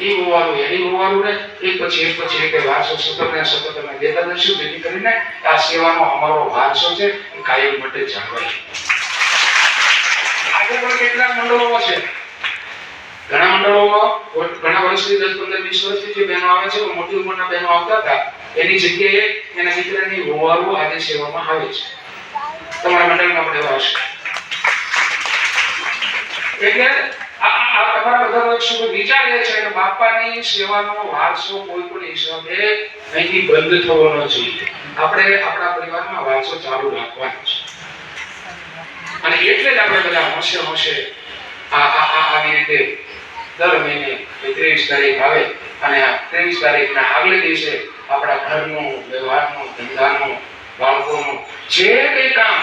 એ હોવાનું, એની હોવાનું ને એક પછી એક પછી એક વારસો સતત ને સતત અમે લેતા જઈશું. જેથી કરીને આ સેવાનો અમારો વારસો છે કાયમ માટે જાળવાય. આજે પણ કેટલા મંડળો છે? ઘણા મંડળોમાં, ઘણા વર્ષથી, દસ, પંદર, વીસ વર્ષથી જે બહેનો આવે છે, મોટી ઉંમરના બહેનો આવતા હતા, એની જગ્યાએ એના મિત્રની હોવાનું આજે સેવામાં આવે છે. તમારા મંડળમાં પણ એવા હશે. એટલે શુભ વિચાર છે કે બાપાની સેવાનો વારસો કોઈ પણ હિસાબે અહીંથી બંધ થવો ન જોઈએ આપણે આપણા પરિવારમાં વારસો ચાલુ રાખવાનો છે. અને એટલે જ આપણે બધા હોશે હોશે આ આ આવી રીતે દર મહિને ત્રેવીસ તારીખ આવે અને આ ત્રેવીસ તારીખના આગલે દિવસે આપણા ઘરનું, વ્યવહારનું, ધંધાનું, બાળકોનું જે કંઈ કામ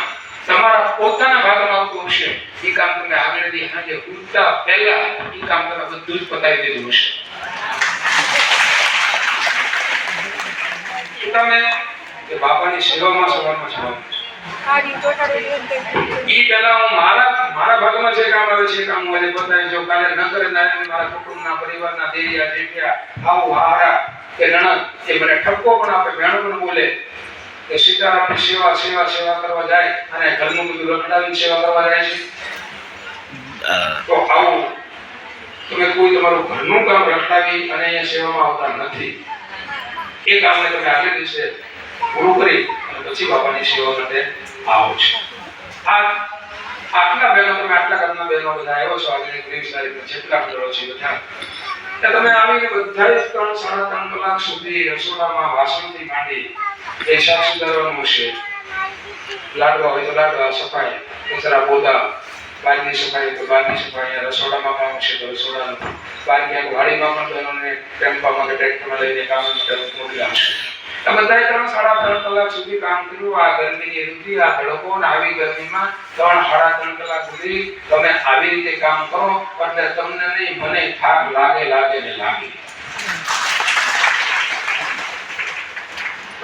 તમારા પોતાના ભાગમાં હશે એ કામ તમે આગળ દી સાંજે ઉઠતા પહેલા એ કામ તમે બધું જ પતાવી દીધું હશે. તમે કે બાપાની સેવામાં સવારમાં જવાનું ઈ હું મારા મારા ભાગમાં જે કામ આવે છે કામ આજે બતાવી જો કાલે ન કરે ના મારા કુટુંબના પરિવારના દેરિયા જેઠિયા આવું હારા કે નણંદ એ મને ઠપકો પણ આપે ભેણો પણ બોલે. કે સીતારામની સેવા સેવા સેવા કરવા જાય અને ઘરનું બધું રખડાવીને સેવા કરવા જાય છે. તો આવું તમે કોઈ તમારું ઘરનું કામ રખડાવી અને અહીંયા સેવામાં આવતા નથી. એ કામને તમે આગલે દિવસે પૂરું કરી અને પછી બાપાની સેવા માટે આવો છો. આ આટલા બહેનો તમે આટલા ઘરના બહેનો બધા આવ્યો છો, આજે ત્રીસ તારીખે જેટલા મંડળો છે બધા. તમે આવીને બધા ત્રણ, સાડા ત્રણ કલાક સુધી રસોડામાં વાસણથી માંડી એ સાફ સુધારવાનું હશે લાડવા હોય તો લાડવા, સફાઈ. કચરા પોતા બહારની સફાઈ તો બહારની સફાઈ. રસોડામાં કામ છે તો રસોડાનું. બહાર ક્યાંક વાડીમાં પણ બહેનોને ટેમ્પામાં કે ટ્રેક્ટરમાં લઈને કામ મોકલી આવશે બધાએ ત્રણ સાડા ત્રણ કલાક સુધી કામ કર્યું. આ ગરમીની ઋતુ, આ તડકો ને આવી ગરમીમાં ત્રણ સાડા ત્રણ કલાક સુધી તમે આવી રીતે કામ કરો. એટલે તમને નહીં, મને થાક લાગે લાગે ને લાગે.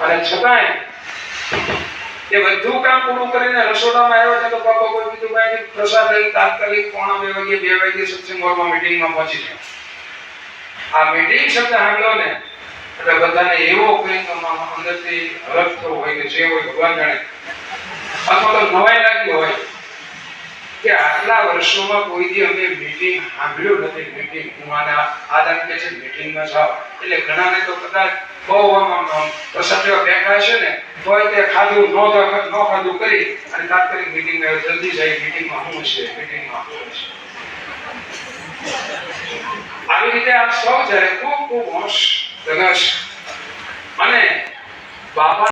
અને છતાંય એ બધું કામ પૂરું કરીને રસોડામાં આવ્યો છે તો પાપો કોઈ બીજું ભાઈ કે પ્રસાદ લઈ, તાત્કાલિક પોણા બે વાગે બે વાગે સત્સંગ હોલમાં મીટિંગમાં પહોંચી ગયો. આ મીટિંગ શબ્દ સાંભળ્યો ને, એટલે બધાને એવો કંઈક અંદરથી હરખ થયો હોય કે જે હોય ભગવાન જાણે. અથવા તો નવાઈ લાગી હોય. કે આટલા વર્ષોમાં કોઈ દી અમે મીટિંગ સાંભળ્યું નથી મીટિંગ હું આના આદાન કે છે મીટિંગમાં જાઓ. એટલે ઘણાને તો કદાચ બહુ આમ પ્રસંગ બેઠા છે ને, તોય તે ખાધું, નો નો ખાધું કરી અને તાત્કાલિક મીટિંગમાં જલ્દી જાય મીટિંગમાં હું છે મીટિંગમાં હું છે આવી રીતે આ સૌ જ્યારે ખૂબ ખૂબ હોશ અને બાપા